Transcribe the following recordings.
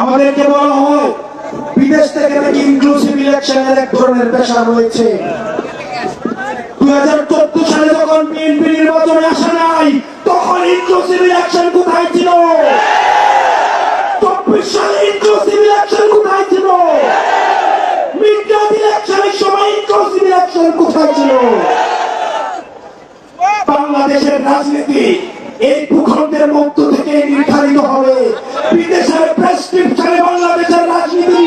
আমাদেরকে বলা হয়, বিদেশ থেকে নাকি ইনক্লুসিভ ইলেকশনের এক ধরনের পেশা রয়েছে। দুই হাজার চোদ্দ সালে যখন বিএনপি নির্বাচনে আসে নাই, তখন ইনক্লুসিভ ইলেকশন কোথায় ছিল? চব্বিশ সালে ইনক্লুসিভ ইলেকশন কোথায় ছিল? ইনক্লুসিভ ইলেকশন কোথায় ছিল? বাংলাদেশের রাজনীতি এই ভূখণ্ডের মধ্য বিদেশের প্রেসক্রিপশনে বাংলাদেশের রাজনীতি।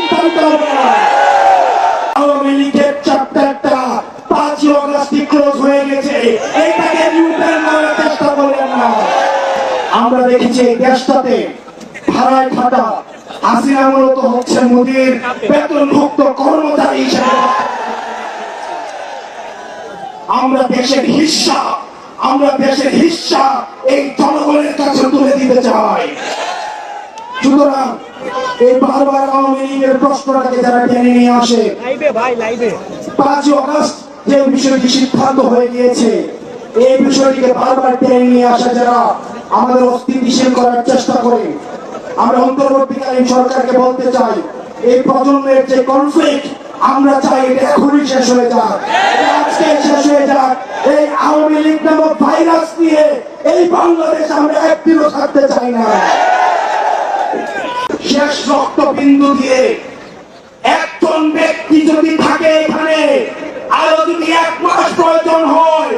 আওয়ামী লীগের চ্যাপ্টারটা পাঁচই অগস্ট ক্লোজ হয়ে গেছে। এইটাকে চেষ্টা করলেন না। আমরা দেখেছি এই দেশটাতে ভাড়ায় থাকা হাসিনা মূলত হচ্ছে মোদীর বেতনভুক্ত কর্মচারী হিসেবে। আমরা দেশের হিস্সা আমরা দেশের হিস্সা এই জনগণের কাছে তুলে দিতে চাই। সুতরাং এই বারবার আওয়ামী লীগের প্রশ্নটাকে যারা টেনে নিয়ে আসে পাঁচই অগস্ট যে বিষয়টি সিদ্ধান্ত হয়ে গিয়েছে এই বিষয়টিকে বারবার টেনে নিয়ে আসা যারা আমাদের অস্থিতিশীল করার চেষ্টা করে। আমরা অন্তর্বর্তীকালীন সরকারকে বলতে চাই এই প্রজন্মের যে কনফ্লিক্ট আমরা চাই এটা এখনই শেষ হয়ে যাক। আজকে শেষ হয়ে যাক। এই আওয়ামী লীগ নামক ভাইরাস নিয়ে এই বাংলাদেশ আমরা একদিনও থাকতে চাই না। শেষ রক্তবিন্দু দিয়ে একজন ব্যক্তি যদি থাকে এখানে, আরও যদি এক মাস প্রয়োজন হয়,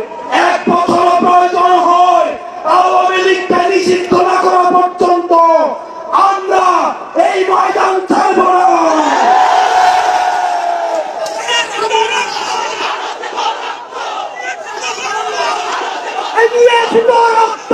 এক বছর প্রয়োজন হয়, আওয়ামী নিষিদ্ধ না করা পর্যন্ত আমরা এই ময়দান ছাড়ব না। রক্ত